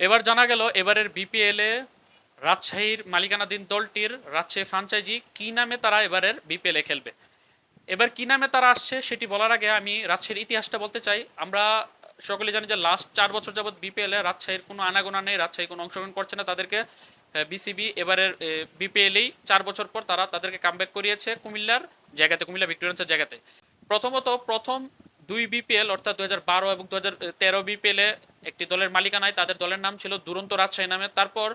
এবার জানা গেল, এবারের বিপিএলে রাজশাহীর মালিকানাধীন দলটির রাজশাহী ফ্রাঞ্চাইজি কি নামে তারা এবারের বিপিএলে খেলবে? এবার কি নামে তারা আসছে সেটি বলার আগে আমি রাজশাহীর ইতিহাসটা বলতে চাই। আমরা সকলে জানি যে লাস্ট চার বছর যাবৎ বিপিএলে রাজশাহীর কোনো আনাগোনা নেই, রাজশাহী কোনো অংশগ্রহণ করছে না। তাদেরকে বিসিবি এবারের বিপিএলেই চার বছর পর তারা তাদেরকে কামব্যাক করিয়েছে কুমিল্লার জায়গাতে, কুমিল্লা ভিক্টোরিয়ান্সের জায়গাতে। প্রথমত প্রথম দুই বিপিএল অর্থাৎ দু হাজার বারো এবং দু হাজার তেরো বিপিএলে একটি দলের মালিকানায় তাদের দলের নাম ছিল দুরন্ত রাজশাহী নামে। তারপর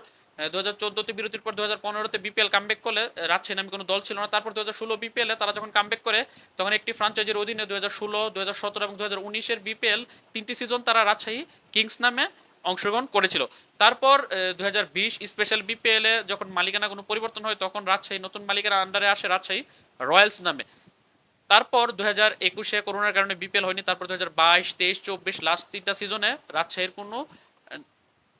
দু হাজার চোদ্দোতে বিরতির পর দু হাজার পনেরোতে বিপিএল কামব্যাক করলে রাজশাহী নামে কোনো দল ছিল না। তারপর দু ষোলো বিপিএলে তারা যখন কামব্যাক করে, তখন একটি ফ্রাঞ্চাইজির অধীনে দু হাজার ষোলো দু হাজার সতেরো এবং দু হাজার উনিশের বিপিএল তিনটি সিজন তারা রাজশাহী কিংস নামে অংশগ্রহণ করেছিল। তারপর দু হাজার বিশ স্পেশাল বিপিএলে যখন মালিকানা কোনো পরিবর্তন হয়, তখন রাজশাহী নতুন মালিকানা আন্ডারে আসে রাজশাহী রয়্যালস নামে। তারপর দু হাজার একুশে করোনার কারণে বিপিএল হয়নি, তারপর দু হাজার বাইশ, তেইশ, চব্বিশ লাস্ট তিনটা সিজনে রাজশাহীর কোনো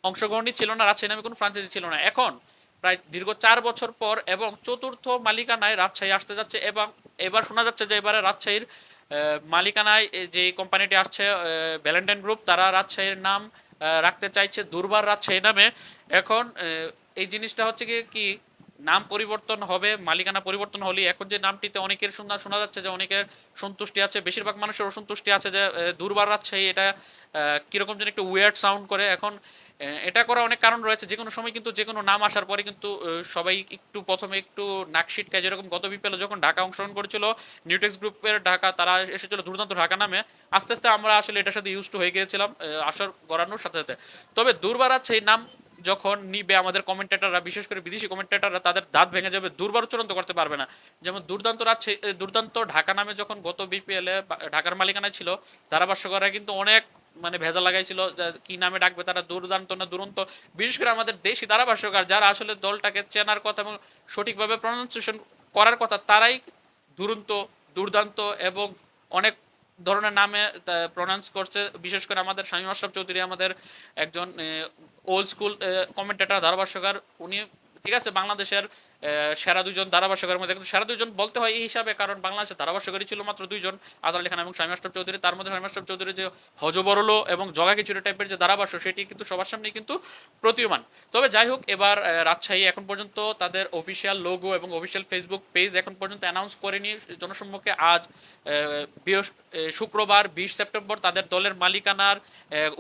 অংশগ্রহণই ছিল না, রাজশাহী নামে কোনো ফ্রাঞ্চাইজি ছিল না। এখন প্রায় দীর্ঘ চার বছর পর এবং চতুর্থ মালিকানায় রাজশাহী আসতে যাচ্ছে এবং এবার শোনা যাচ্ছে যে এবারে রাজশাহীর মালিকানায় যে কোম্পানিটি আসছে ভ্যালেন্টাইন গ্রুপ তারা রাজশাহীর নাম রাখতে চাইছে দুর্বার রাজশাহী নামে। এখন এই জিনিসটা হচ্ছে কি নাম পরিবর্তন হবে, মালিকানা পরিবর্তন হলে এখন যে নামটিতে অনেকের শোনা শোনা যাচ্ছে যে অনেকের সন্তুষ্টি আছে, বেশিরভাগ মানুষের অসন্তুষ্টি আছে যে দুর্বার রাজশাহী এটা কীরকম যেন একটু ওয়ার্ড সাউন্ড করে। এখন এটা করা অনেক কারণ রয়েছে। যে কোনো সময় কিন্তু যে কোনো নাম আসার পরে কিন্তু সবাই একটু প্রথমে একটু নাকশিট খায় যেরকম গত বিপিএলে যখন ঢাকা অংশগ্রহণ করেছিল নিউটেক্স গ্রুপের ঢাকা, তারা এসেছিল দুর্দান্ত ঢাকা নামে। আস্তে আস্তে আমরা আসলে এটার সাথে ইউজ টু হয়ে গিয়েছিলাম আসর গড়ানোর সাথে সাথে। তবে দুর্বার রাজশাহী নাম যখন নিবে আমাদের কমেন্টেটাররা বিশেষ করে বিদেশি কমেন্টেটাররা তাদের দাঁত ভেঙে যাবে দুর্বার চূড়ান্ত করতে পারবে না। যেমন দুর্দান্ত এ, দুর্দান্ত ঢাকা নামে যখন গত বিপিএল ঢাকার মালিকানায় ছিল ধারাভাষ্যকরা কিন্তু অনেক মানে ভেজা লাগাইছিল কি নামে ডাকবে তারা দুর্দান্ত না দুরন্ত। বিশেষ করে আমাদের দেশি ধারাভাষ্যকার যারা আসলে দলটাকে চেনার কথা এবং সঠিকভাবে প্রনাউন্সিয়েশন করার কথা তারাই দুরন্ত দুর্দান্ত এবং অনেক ধরনের নামে প্রনাউন্স করছে। বিশেষ করে আমাদের স্বামী আশরাফ চৌধুরী আমাদের একজন ওল্ড স্কুল কমেন্টেটার ধারাভাষ্যকার। উনি, ঠিক আছে, বাংলাদেশের সেরা দুজন ধারাভাষ্যকারের মধ্যে। কিন্তু সেরা দুজন বলতে হয় এই হিসাবে, কারণ বাংলাদেশের ধারাভাষ্যকারই ছিল মাত্র দুইজন। আজর আলী খান এবং আশরাফ চৌধুরী। তার মধ্যে আশরাফ চৌধুরী যে হজবরলো এবং জগা খিচুড়ি টাইপের যে ধারাভাষ্য, সেটি কিন্তু সবার সামনেই কিন্তু প্রতীয়মান। তবে যাই হোক, এবার রাজশাহী এখন পর্যন্ত তাদের অফিসিয়াল লোগো এবং অফিসিয়াল ফেসবুক পেজ এখন পর্যন্ত অ্যানাউন্স করেনি। জনসম্মুখে আজ শুক্রবার, বিশ সেপ্টেম্বর তাদের দলের মালিকানার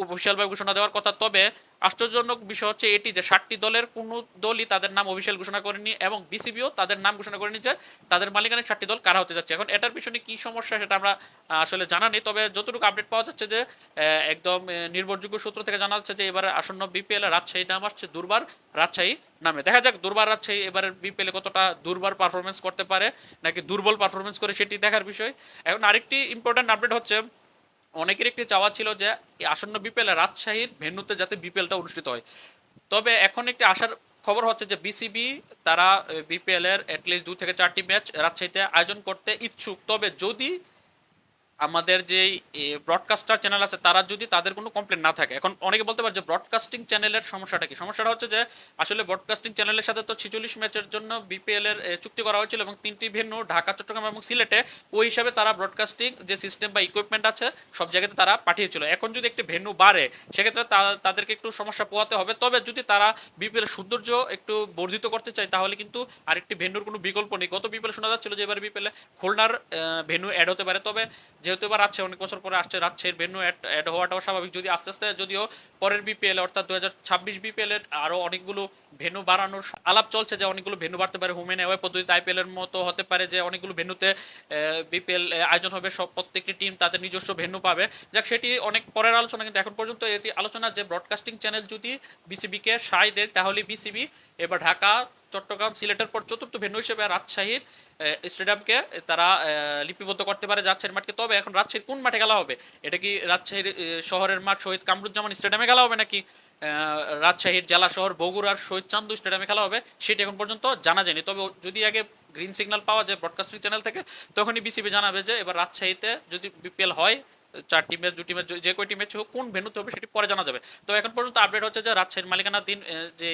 অফিসিয়ালভাবে ঘোষণা দেওয়ার কথা। তবে আশ্চর্যজনক বিষয় হচ্ছে এটি যে ষাটটি দলের কোনো দলই তাদের নাম অফিসিয়াল ঘোষণা করেনি এবং বিসিবিও তাদের নাম ঘোষণা করেনি যে তাদের মালিকানের ষাটটি দল কারা হতে যাচ্ছে। এখন এটার পিছনে কি সমস্যা সেটা আমরা আসলে জানা নেই। তবে যতটুকু আপডেট পাওয়া যাচ্ছে যে একদম নির্ভরযোগ্য সূত্র থেকে জানা যাচ্ছে যে এবারে আসন্ন বিপিএল রাজশাহী নাম আসছে দুর্বার রাজশাহী নামে। দেখা যাক দুর্বার রাজশাহী এবারের বিপিএল কতটা দুর্বার পারফরমেন্স করতে পারে নাকি দুর্বল পারফরমেন্স করে সেটি দেখার বিষয়। এখন আরেকটি ইম্পর্ট্যান্ট আপডেট হচ্ছে অনেকের একটি চাওয়া ছিল যে আসন্ন বিপিএল রাজশাহীর ভেন্যুতে যাতে বিপিএলটা অনুষ্ঠিত হয়। তবে এখন একটি আশার খবর হচ্ছে যে বিসিবি তারা বিপিএল এর অ্যাটলিস্ট দু থেকে চারটি ম্যাচ রাজশাহীতে আয়োজন করতে ইচ্ছুক। তবে যদি আমাদের যে ব্রডকাস্টার চ্যানেল আছে, তারা যদি তাদের কোনো কমপ্লেন না থাকে, এখন অনেকে বলতে পারে যে ব্রডকাস্টিং চ্যানেলের সমস্যাটা কি? সমস্যাটা হচ্ছে যে, আসলে ব্রডকাস্টিং চ্যানেলের সাথে তো ছিচল্লিশ ম্যাচের জন্য বিপিএল এর চুক্তি করা হয়েছিল এবং তিনটি ভেন্যু ঢাকা, চট্টগ্রাম এবং সিলেটে ওই হিসাবে তারা ব্রডকাস্টিং যে সিস্টেম বা ইকুইপমেন্ট আছে, সব জায়গাতে তারা পাঠিয়েছিল। এখন যদি একটি ভেন্যু বাড়ে, সেক্ষেত্রে তাদেরকে একটু সমস্যা পোহাতে হবে। তবে যদি তারা বিপিএল সৌন্দর্য একটু বর্ধিত করতে চায়, তাহলে কিন্তু আরেকটি ভেন্যুর কোনো বিকল্প নেই। গত বিপিএল শোনা যাচ্ছিল যে এবার বিপিএল খুলনার ভেন্যু অ্যাড হতে পারে। তবে যেহেতু এবার আছে অনেক বছর পরে আসছে রাজশাহীর ভেন্যু অ্যাড হওয়াটাও স্বাভাবিক। যদি আস্তে আস্তে, যদিও পরের বিপিএল অর্থাৎ দু হাজার ছাব্বিশ বিপিএল এর আরও অনেকগুলো ভেন্যু বাড়ানোর আলাপ চলছে যে অনেকগুলো ভেন্যু বাড়তে পারে। হোমেন অ্যাওয়ে পদ্ধতিতে আইপিএল এর মতো হতে পারে যে অনেকগুলো ভেন্যুতে বিপিএল আয়োজন হবে। সব প্রত্যেকটি টিম তাদের নিজস্ব ভেন্যু পাবে। যাক, সেটি অনেক পরের আলোচনা, কিন্তু এখন পর্যন্ত এটি আলোচনা যে ব্রডকাস্টিং চ্যানেল যদি বিসিবিকে সায় দেয়, তাহলে বিসিবি এবার ঢাকা চট্টগ্রাম সিলেটের পর চতুর্থ ভেন্যু হিসেবে রাজশাহীর স্টেডিয়ামকে তারা লিপিবদ্ধ করতে পারে রাজশাহীর মাঠকে। তবে এখন রাজশাহীর কোন মাঠে খেলা হবে? এটা কি রাজশাহীর শহরের মাঠ শহীদ কামরুজ্জামান স্টেডিয়ামে খেলা হবে নাকি রাজশাহীর জেলা শহর বগুড়ার শহীদ চান্দু স্টেডিয়ামে খেলা হবে? সেটি এখন পর্যন্ত জানা যায়নি। তবে যদি আগে গ্রিন সিগন্যাল পাওয়া যায় ব্রডকাস্টিং চ্যানেল থেকে, তখনই বিসিবি জানাবে যে এবার রাজশাহীতে যদি বিপিএল হয় চারটি ম্যাচ দুটি ম্যাচ, যে কয়টি ম্যাচ হোক, কোন ভেন্যুতে হবে সেটি পরে জানা যাবে। তো এখন পর্যন্ত আপডেট হচ্ছে যে রাজশাহীর মালিকানাধীন যে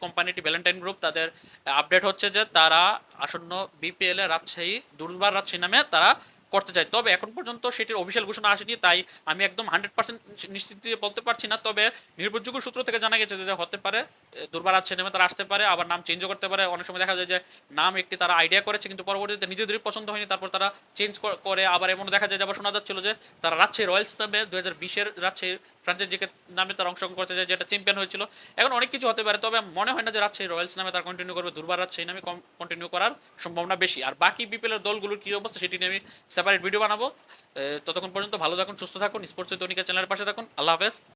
কোম্পানিটি ভ্যালেন্টাইন গ্রুপ তাদের আপডেট হচ্ছে যে তারা আসন্ন বিপিএল রাজশাহী দুর্বার রাজশাহী নামে তারা করতে চায় তবে এখন পর্যন্ত সেটির অফিসিয়াল ঘোষণা আসেনি, তাই আমি একদম হান্ড্রেড পার্সেন্ট নিশ্চিত দিয়ে বলতে পারছি না। তবে নির্ভরযোগ্য সূত্র থেকে জানা গেছে যে হতে পারে দুর্বার আছে নেমে তারা আসতে পারে, আবার নাম চেঞ্জও করতে পারে। অনেক সময় দেখা যায় যে, নাম একটি তারা আইডিয়া করেছে, কিন্তু পরবর্তীতে নিজেদেরই পছন্দ হয়নি, তারপর তারা চেঞ্জ করে। আবার এমন দেখা যায় যে, আবার শোনা যাচ্ছিল যে, তারা রাজশাহী রয়্যালস নামে দু হাজার বিশের রাজশাহী ফ্রাঞ্চাইজিকে নামে তারা অংশগ্রহণ করতে যায় যেটা চ্যাম্পিয়ন হয়েছিল। এখন অনেক কিছু হতে পারে, তবে মনে হয় না যে, রাজশাহী রয়্যালস নামে তারা কন্টিনিউ করবে। দুর্বার রাজশাহী নামে কন্টিনিউ করার সম্ভাবনা বেশি। আর বাকি বিপিএলের দলগুলোর কী অবস্থা, সেটি নিয়ে আমি সেপারেট ভিডিও বানাবো। ততক্ষণ পর্যন্ত ভালো থাকুন, সুস্থ থাকুন, স্পোর্টস দৈনিকের চ্যানেলের পাশে থাকুন। আল্লাহ হাফেজ।